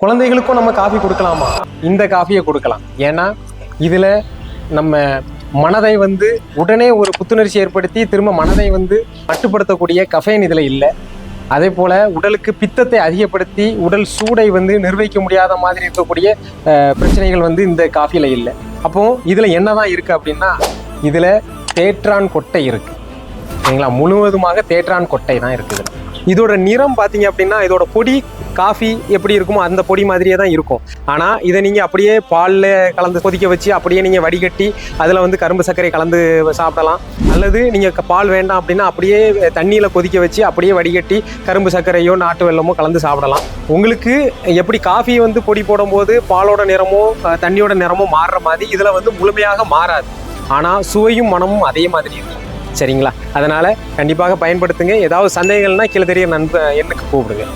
குழந்தைகளுக்கும் நம்ம காஃபி கொடுக்கலாமா? இந்த காஃபியை கொடுக்கலாம். ஏன்னா இதில் நம்ம மனதை வந்து உடனே ஒரு புத்துணர்ச்சி ஏற்படுத்தி திரும்ப மனதை வந்து மட்டுப்படுத்தக்கூடிய கஃபைன் இதில் இல்லை. அதே போல் உடலுக்கு பித்தத்தை அதிகப்படுத்தி உடல் சூடை வந்து நிர்வகிக்க முடியாத மாதிரி இருக்கக்கூடிய பிரச்சனைகள் வந்து இந்த காஃபியில் இல்லை. அப்போ இதில் என்ன தான் இருக்குது அப்படின்னா இதில் தேற்றான் கொட்டை இருக்குது சரிங்களா? முழுவதுமாக தேற்றான் கொட்டை தான் இருக்குது இதோட நிறம் பார்த்தீங்க அப்படின்னா இதோட பொடி காஃபி எப்படி இருக்குமோ அந்த பொடி மாதிரியே தான் இருக்கும். ஆனால் இதை நீங்கள் அப்படியே பாலில் கலந்து கொதிக்க வச்சு அப்படியே நீங்கள் வடிகட்டி அதில் வந்து கரும்பு சர்க்கரை கலந்து சாப்பிடலாம். அல்லது நீங்கள் பால் வேண்டாம் அப்படின்னா அப்படியே தண்ணியில் கொதிக்க வச்சு அப்படியே வடிகட்டி கரும்பு சர்க்கரையோ நாட்டு வெள்ளமோ கலந்து சாப்பிடலாம். உங்களுக்கு எப்படி காஃபி வந்து பொடி போடும்போது பாலோட நிறமோ தண்ணியோட நிறமோ மாறுற மாதிரி இதில் வந்து முழுமையாக மாறாது. ஆனால் சுவையும் மனமும் அதே மாதிரி இருக்கும். சரிங்களா? அதனால் கண்டிப்பாக பயன்படுத்துங்க. ஏதாவது சந்தேகங்கள்னா கீழே தெரிய நண்ப எண்ணுக்கு கூப்பிடுங்க.